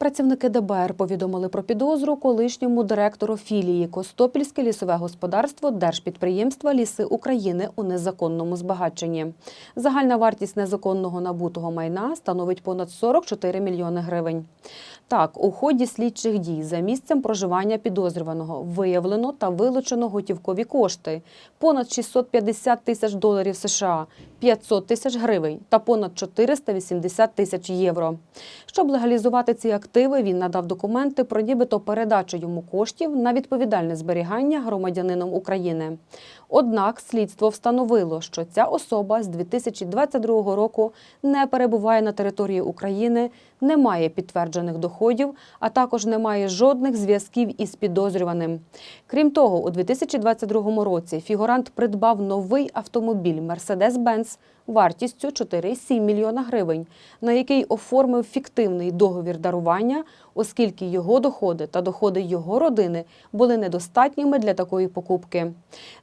Працівники ДБР повідомили про підозру колишньому директору філії Костопільське лісове господарство Держпідприємства Ліси України у незаконному збагаченні. Загальна вартість незаконного набутого майна становить понад 44 мільйони гривень. Так, у ході слідчих дій за місцем проживання підозрюваного виявлено та вилучено готівкові кошти понад 650 тисяч доларів США, 500 тисяч гривень та понад 480 тисяч євро. Щоб легалізувати ці активи, він надав документи про нібито передачу йому коштів на відповідальне зберігання громадянином України. Однак слідство встановило, що ця особа з 2022 року не перебуває на території України, не має підтверджених доходів, а також не має жодних зв'язків із підозрюваним. Крім того, у 2022 році фігурант придбав новий автомобіль Mercedes-Benz вартістю 4,7 мільйона гривень, на який оформив фіктивний договір дарування, оскільки його доходи та доходи його родини були недостатніми для такої покупки.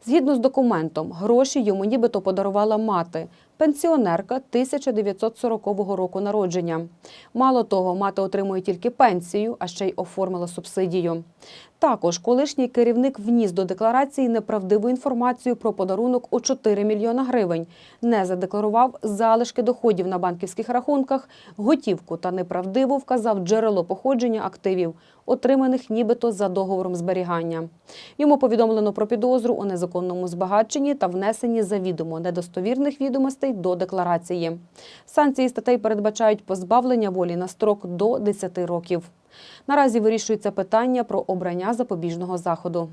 Згідно з документом, гроші йому нібито подарувала мати, пенсіонерка 1940 року народження. Мало того, мати отримує тільки пенсію, а ще й оформила субсидію. Також колишній керівник вніс до декларації неправдиву інформацію про подарунок у 4 мільйона гривень, не задекларував залишки доходів на банківських рахунках, готівку та неправдиво вказав джерело походження активів, отриманих нібито за договором зберігання. Йому повідомлено про підозру у незаконному збагаченні та внесенні завідомо недостовірних відомостей до декларації. Санкції статей передбачають позбавлення волі на строк до 10 років. Наразі вирішується питання про обрання запобіжного заходу.